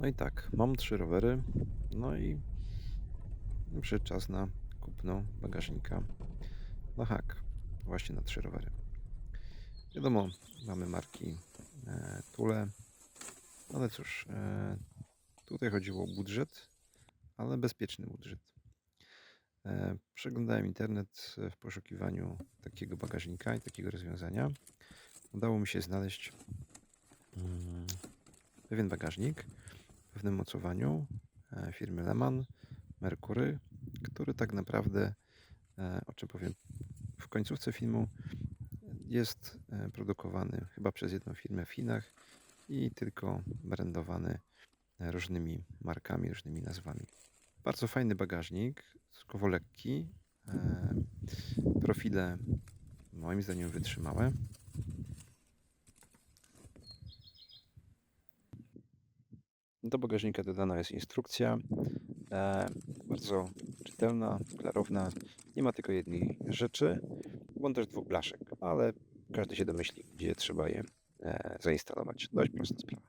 No i tak, mam trzy rowery, no i przyszedł czas na kupno bagażnika na hak, właśnie na trzy rowery. Wiadomo, mamy marki e, Tule, ale cóż, e, tutaj chodziło o budżet, ale bezpieczny budżet. E, Przeglądałem internet w poszukiwaniu takiego bagażnika i takiego rozwiązania. Udało mi się znaleźć mm, pewien bagażnik pewnym mocowaniu e, firmy Lehmann, Mercury, który tak naprawdę, e, o czym powiem w końcówce filmu, jest e, produkowany chyba przez jedną firmę w Chinach i tylko brandowany różnymi markami, różnymi nazwami. Bardzo fajny bagażnik, stosunkowo lekki, profile moim zdaniem wytrzymałe. Do bagażnika dodana jest instrukcja, e, bardzo czytelna, klarowna. Nie ma tylko jednej rzeczy, bądź też dwóch blaszek, ale każdy się domyśli, gdzie trzeba je e, zainstalować. Dość prosta sprawa.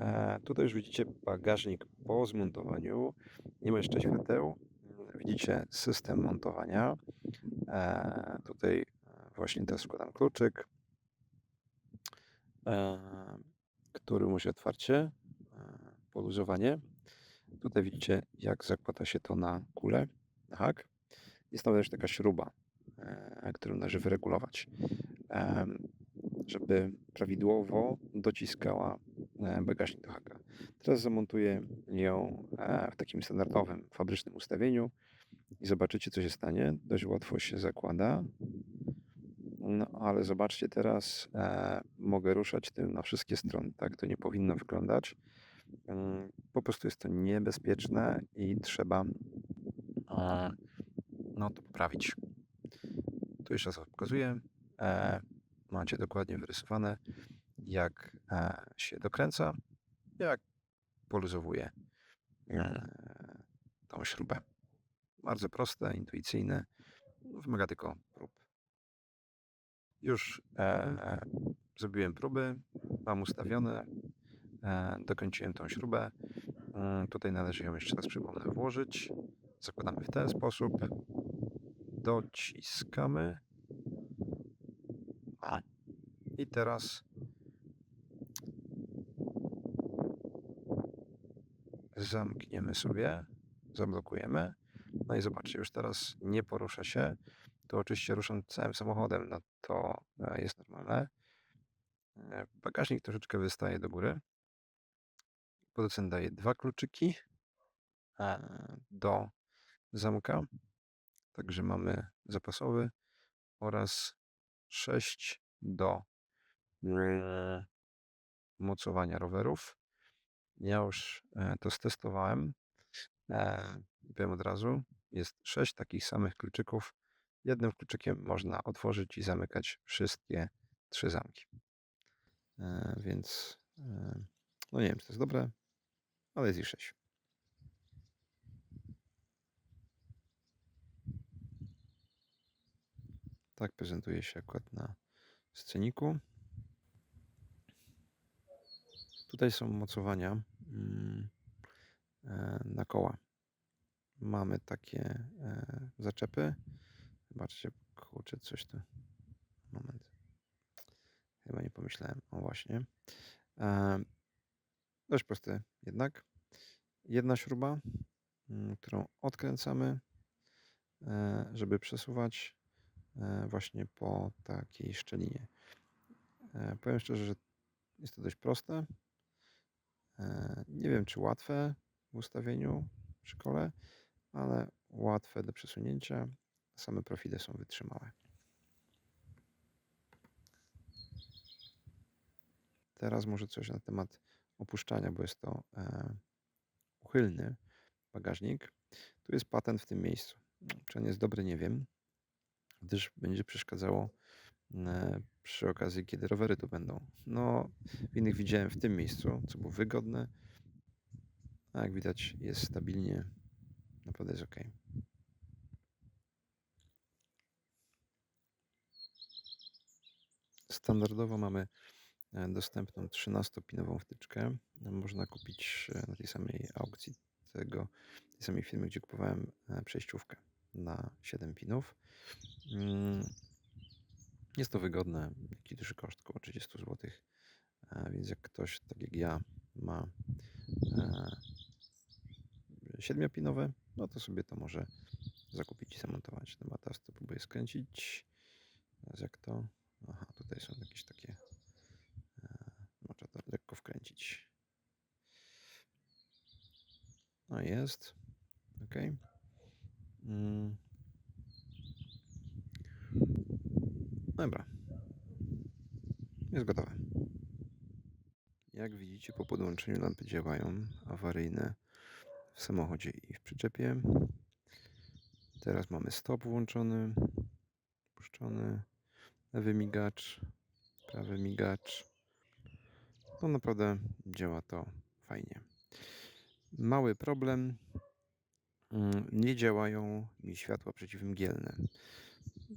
E, tutaj już widzicie bagażnik po zmontowaniu. Nie ma jeszcze świateł. Widzicie system montowania. E, tutaj właśnie teraz wkładam kluczyk, który musi otwarcie, poluzowanie. Tutaj widzicie, jak zakłada się to na kulę, na hak. Jest tam też taka śruba, e, którą należy wyregulować, żeby prawidłowo dociskała e, bagażnik do haka. Teraz zamontuję ją e, w takim standardowym, fabrycznym ustawieniu i zobaczycie, co się stanie. Dość łatwo się zakłada. No, ale zobaczcie teraz, e, mogę ruszać tym na wszystkie strony. Tak to nie powinno wyglądać. Mm, Po prostu jest to niebezpieczne i trzeba e, no, to poprawić. Tu jeszcze raz pokazuję. E, macie dokładnie wyrysowane, jak e, się dokręca, jak poluzowuje e, tą śrubę. Bardzo proste, intuicyjne. Wymaga tylko. Już e, zrobiłem próby, mam ustawione, e, dokończyłem tą śrubę. Mm, Tutaj należy ją jeszcze raz przypomnę włożyć. Zakładamy w ten sposób. Dociskamy. A. I teraz zamkniemy sobie, zablokujemy. No i zobaczcie, już teraz nie porusza się. To oczywiście ruszam całym samochodem, no to e, jest normalne. E, Bagażnik troszeczkę wystaje do góry. Producent daje dwa kluczyki e, do zamka. Także mamy zapasowy oraz sześć do mocowania rowerów. Ja już to stestowałem. I powiem od razu, jest sześć takich samych kluczyków. Jednym kluczykiem można otworzyć i zamykać wszystkie trzy zamki. E, Więc e, no nie wiem, czy to jest dobre, ale jest i sześć. Tak prezentuje się akurat na sceniku. Tutaj są mocowania mm, e, na koła. Mamy takie zaczepy. Zobaczcie, kurczę, coś tu. Moment. Chyba nie pomyślałem. O właśnie. E, dość prosty jednak. Jedna śruba, mm, którą odkręcamy, e, żeby przesuwać e, właśnie po takiej szczelinie. E, powiem szczerze, że jest to dość proste. Nie wiem, czy łatwe w ustawieniu przy kole, ale łatwe do przesunięcia. Same profile są wytrzymałe. Teraz może coś na temat opuszczania, bo jest to e, uchylny bagażnik. Tu jest patent w tym miejscu. Czy on jest dobry, nie wiem, gdyż będzie przeszkadzało e, przy okazji, kiedy rowery tu będą. No, innych widziałem w tym miejscu, co było wygodne. A jak widać, jest stabilnie. Naprawdę jest ok. Standardowo mamy e, dostępną 13-pinową wtyczkę. Można kupić e, na tej samej aukcji tego, tej samej firmy, gdzie kupowałem e, przejściówkę na 7 pinów. Mm, Jest to wygodne, jaki duży koszt, około 30 zł. Więc jak ktoś, tak jak ja, ma e, siedmiopinowe, no to sobie to może zakupić i zamontować. Teraz to próbuję skręcić. Teraz jak to? Aha, tutaj są jakieś takie. e, Można to lekko wkręcić. No jest. Ok. Mm. Dobra. Jest gotowe. Jak widzicie, po podłączeniu lampy działają awaryjne w samochodzie i w przyczepie. Teraz mamy stop włączony, puszczony, lewy migacz, prawy migacz. No naprawdę działa to fajnie. Mały problem. mm, Nie działają mi światła przeciwmgielne.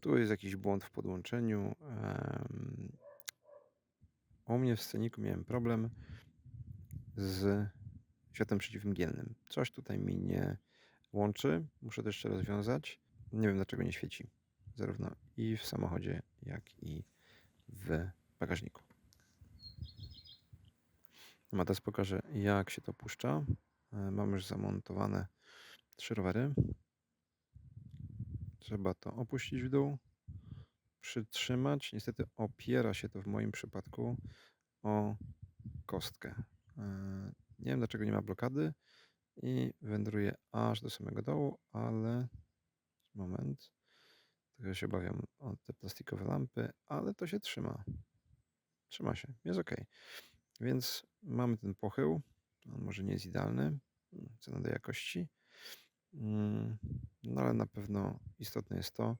Tu jest jakiś błąd w podłączeniu. U mnie w sceniku miałem problem z światłem przeciwmgielnym. Coś tutaj mi nie łączy. Muszę to jeszcze rozwiązać. Nie wiem dlaczego nie świeci. Zarówno i w samochodzie, jak i w bagażniku. No, teraz pokażę jak się to puszcza. E, Mam już zamontowane trzy rowery. Trzeba to opuścić w dół, przytrzymać. Niestety opiera się to w moim przypadku o kostkę. E, Nie wiem dlaczego nie ma blokady i wędruje aż do samego dołu, ale moment. Trochę się obawiam o te plastikowe lampy, ale to się trzyma. Trzyma się, jest ok. Więc mamy ten pochył. On może nie jest idealny, co nadaje jakości. Mm, No ale na pewno istotne jest to,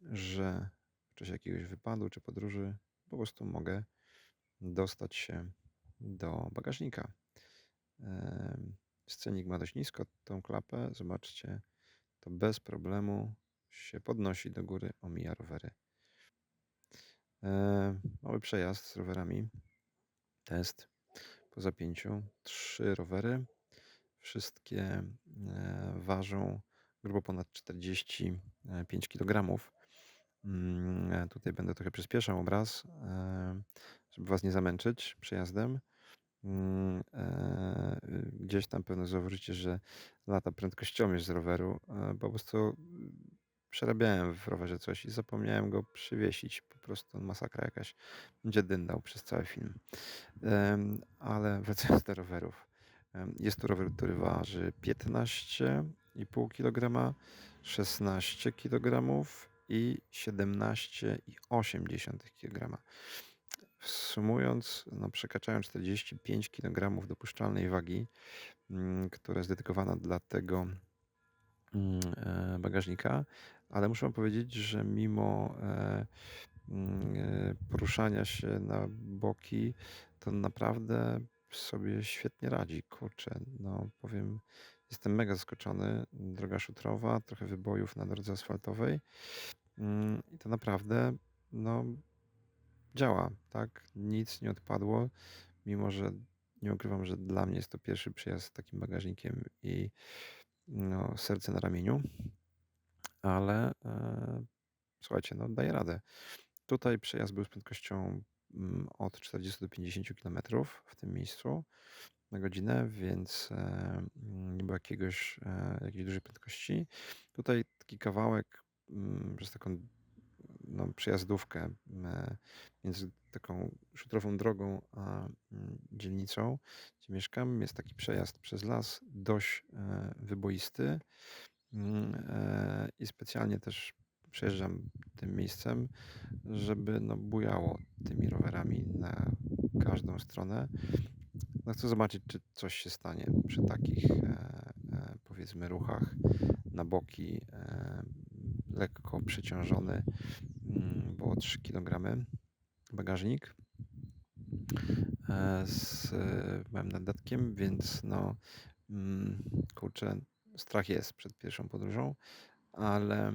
że w czasie jakiegoś wypadu czy podróży po prostu mogę dostać się do bagażnika. Scenik ma dość nisko tą klapę. Zobaczcie, to bez problemu się podnosi do góry, omija rowery. E, Mały przejazd z rowerami. Test po zapięciu. Trzy rowery. Wszystkie e, ważą grubo ponad 45 kg. Mm, e, Tutaj będę trochę przyspieszał obraz, e, żeby Was nie zamęczyć przejazdem. Mm, e, Gdzieś tam pewno zauważycie, że lata prędkościomierz z roweru. e, Po prostu przerabiałem w rowerze coś i zapomniałem go przywiesić. Po prostu masakra jakaś. Będzie dyndał przez cały film. Ale wracając do rowerów. Jest to rower, który waży 15,5 kg, 16 kg i 17,8 kg. Sumując, no przekraczają 45 kg dopuszczalnej wagi, mm, która jest dedykowana dla tego mm, e, bagażnika, ale muszę powiedzieć, że mimo e, mm, e, poruszania się na boki, to naprawdę sobie świetnie radzi. Kurczę, no powiem, jestem mega zaskoczony. Droga szutrowa, trochę wybojów na drodze asfaltowej. Mm, I to naprawdę, no, działa, tak? Nic nie odpadło, mimo że nie ukrywam, że dla mnie jest to pierwszy przyjazd z takim bagażnikiem i no, serce na ramieniu, ale e, słuchajcie, no daje radę. Tutaj przejazd był z prędkością mm, od 40 do 50 km w tym miejscu na godzinę, więc e, nie było jakiegoś, e, jakiejś dużej prędkości. Tutaj taki kawałek mm, przez taką no, przejazdówkę e, między taką szutrową drogą a mm, dzielnicą, gdzie mieszkam. Jest taki przejazd przez las, dość e, wyboisty i specjalnie też przejeżdżam tym miejscem, żeby no, bujało tymi rowerami na każdą stronę. No, chcę zobaczyć, czy coś się stanie przy takich e, e, powiedzmy ruchach na boki, e, lekko przeciążony, mm, było 3 kg bagażnik e, z e, małym nadatkiem, więc no mm, kurczę, strach jest przed pierwszą podróżą, ale,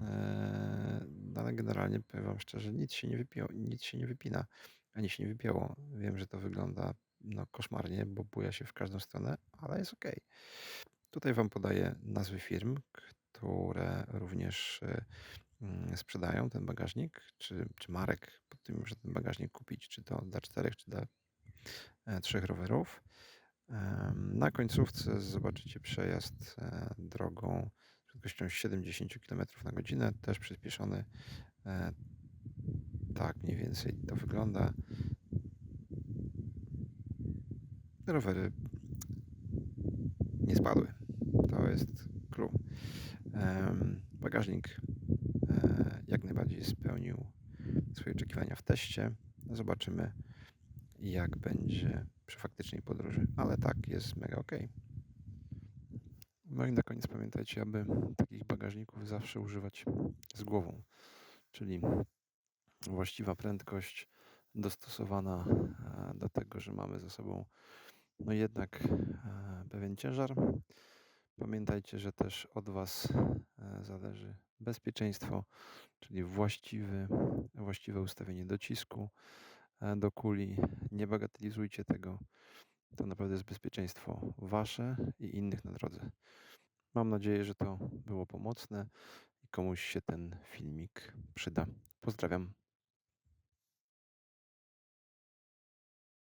e, ale ale generalnie powiem wam szczerze, nic się nie wypiło, nic się nie wypina, ani się nie wypięło. Wiem, że to wygląda no, koszmarnie, bo buja się w każdą stronę, ale jest ok. Tutaj wam podaję nazwy firm, które również e, mm, sprzedają ten bagażnik, czy, czy marek, pod tym można ten bagażnik kupić, czy to dla czterech, czy dla e, trzech rowerów. Na końcówce zobaczycie przejazd e, drogą z prędkością 70 km na godzinę, też przyspieszony. E, Tak mniej więcej to wygląda. Rowery nie spadły. To jest clue. Bagażnik e, jak najbardziej spełnił swoje oczekiwania w teście. Zobaczymy, jak będzie przy faktycznej podróży, ale tak, jest mega ok. No i na koniec pamiętajcie, aby takich bagażników zawsze używać z głową, czyli właściwa prędkość dostosowana e, do tego, że mamy za sobą no jednak e, pewien ciężar. Pamiętajcie, że też od Was e, zależy bezpieczeństwo, czyli właściwy, właściwe ustawienie docisku do kuli. Nie bagatelizujcie tego. To naprawdę jest bezpieczeństwo Wasze i innych na drodze. Mam nadzieję, że to było pomocne i komuś się ten filmik przyda. Pozdrawiam.